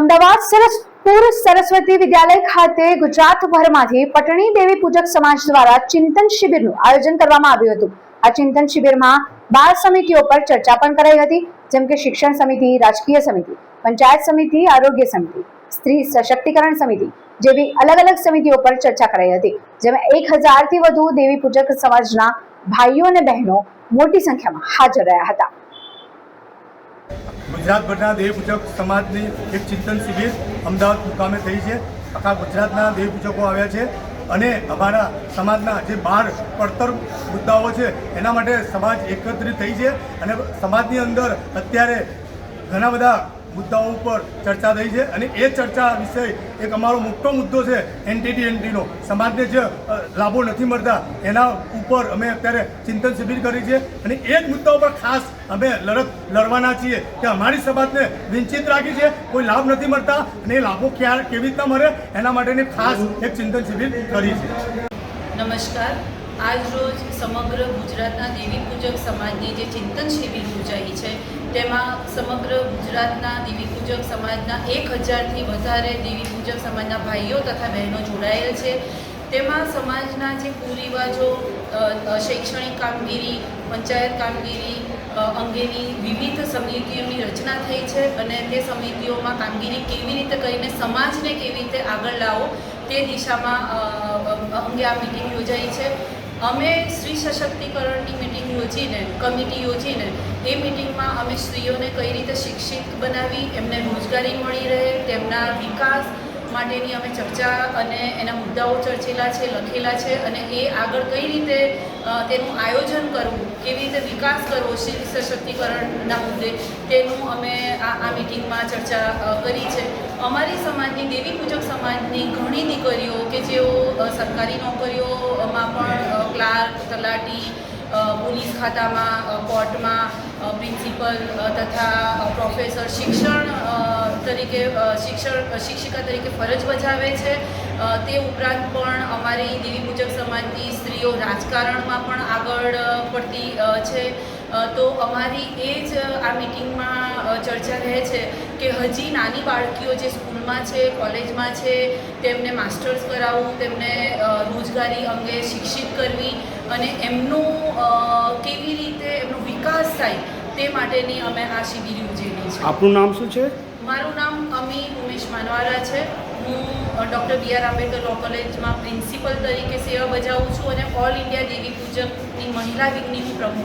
અમદાવાદ સરસપુર સરસ્વતી વિદ્યાલય ખાતે ગુજરાતભરમાંથી પટણી દેવી પૂજક સમાજ દ્વારા ચિંતન શિબિરનું આયોજન કરવામાં આવ્યું હતું. આ ચિંતન શિબિરમાં બાર સમિતિઓ પર ચર્ચા પણ કરાઈ હતી, જેમ કે શિક્ષણ સમિતિ, રાજકીય સમિતિ, પંચાયત સમિતિ, આરોગ્ય સમિતિ, સ્ત્રી સશક્તિકરણ સમિતિ જેવી અલગ અલગ સમિતિઓ પર ચર્ચા કરાઈ હતી, જેમાં એક હજારથી વધુ દેવી પૂજક સમાજના ભાઈઓ અને બહેનો મોટી સંખ્યામાં હાજર રહ્યા હતા. ગુજરાતભરના દેવપૂજક સમાજની એક ચિંતન શિબિર અમદાવાદ મુકામે થઈ છે. આખા ગુજરાતના દેવપૂજકો આવ્યા છે અને અમારા સમાજના જે બાર પડતર મુદ્દાઓ છે, એના માટે સમાજ એકત્રિત થઈ છે અને સમાજની અંદર અત્યારે ઘણા બધા મુદ્દાઓ ઉપર ચર્ચા થઈ છે અને એ ચર્ચા વિષય એક અમારો મોટો મુદ્દો છે એનટીટી એનટીનો. સમાજને જે લાભો નથી મળતા, એના ઉપર અમે અત્યારે ચિંતન શિબિર કરી છે. અને એ જ મુદ્દા ઉપર ખાસ અમે લડત લડવાના છીએ કે અમારી સમાજને વિંચિત રાખી છે, કોઈ લાભ નથી મળતા અને એ લાભો ક્યાં કેવી રીતના મળે એના માટેની ખાસ એક ચિંતન શિબિર કરી છે નમસ્કાર. આજ રોજ સમગ્ર ગુજરાતના દેવી પૂજક સમાજની જે ચિંતન શિબિર યોજાઈ છે, તેમાં સમગ્ર ગુજરાતના દેવી પૂજક સમાજના એક હજારથી વધારે દેવી પૂજક સમાજના ભાઈઓ તથા બહેનો જોડાયેલ છે. તેમાં સમાજના જે કુરિવાજો શૈક્ષણિક કામગીરી, પંચાયત કામગીરી અંગેની વિવિધ સમિતિઓની રચના થઈ છે અને તે સમિતિઓમાં કામગીરી કેવી રીતે કરીને સમાજને કેવી રીતે આગળ લાવો તે દિશામાં અંગે આ મિટિંગ યોજાઈ છે. અમે સ્ત્રી સશક્તિકરણની મિટિંગ યોજીને કમિટી યોજીને, એ મિટિંગમાં અમે સ્ત્રીઓને કઈ રીતે શિક્ષિત બનાવી, એમને રોજગારી મળી રહે, તેમના વિકાસ માટેની અમે ચર્ચા અને એના મુદ્દાઓ ચર્ચેલા છે, લખેલા છે અને એ આગળ કઈ રીતે તેનું આયોજન કરવું, કેવી રીતે વિકાસ કરવો સ્ત્રી સશક્તિકરણના મુદ્દે, તેનું અમે આ આ મિટિંગમાં ચર્ચા કરી છે. અમારી સમાજની, દેવી પૂજક સમાજની ઘણી દીકરીઓ કે જેઓ સરકારી ક્લાર્ક તલાટી પોલીસ ખાતામાં કોર્ટમાં પ્રિન્સિપલ તથા પ્રોફેસર શિક્ષણ તરીકે શિક્ષણ શિક્ષિકા તરીકે ફરજ બજાવે છે. તે ઉપરાંત પણ અમારી દેવી પૂજક સમાજની સ્ત્રીઓ રાજકારણમાં પણ આગળ પડતી છે. તો અમારી એ જ આ મિટિંગમાં ચર્ચા રહે છે કે હજી નાની બાળકીઓ જે સ્કૂલમાં છે કોલેજમાં છે તેમને માસ્ટર્સ કરાવવું તેમને રોજગારી અંગે શિક્ષિત કરવી અને એમનું કેવી રીતે એમનો વિકાસ થાય તે માટેની અમે આ શિબિર યોજેલી છે. આપનું નામ શું છે? મારું નામ અમી ઉમેશ માનવારા છે. હું doctor B R Ambedkar law કોલેજમાં પ્રિન્સિપલ તરીકે સેવા બજાવું છું અને ઓલ ઇન્ડિયા દેવી પૂજકની મહિલા વિંગની હું પ્રમુખ